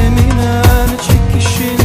Zeminen çekişin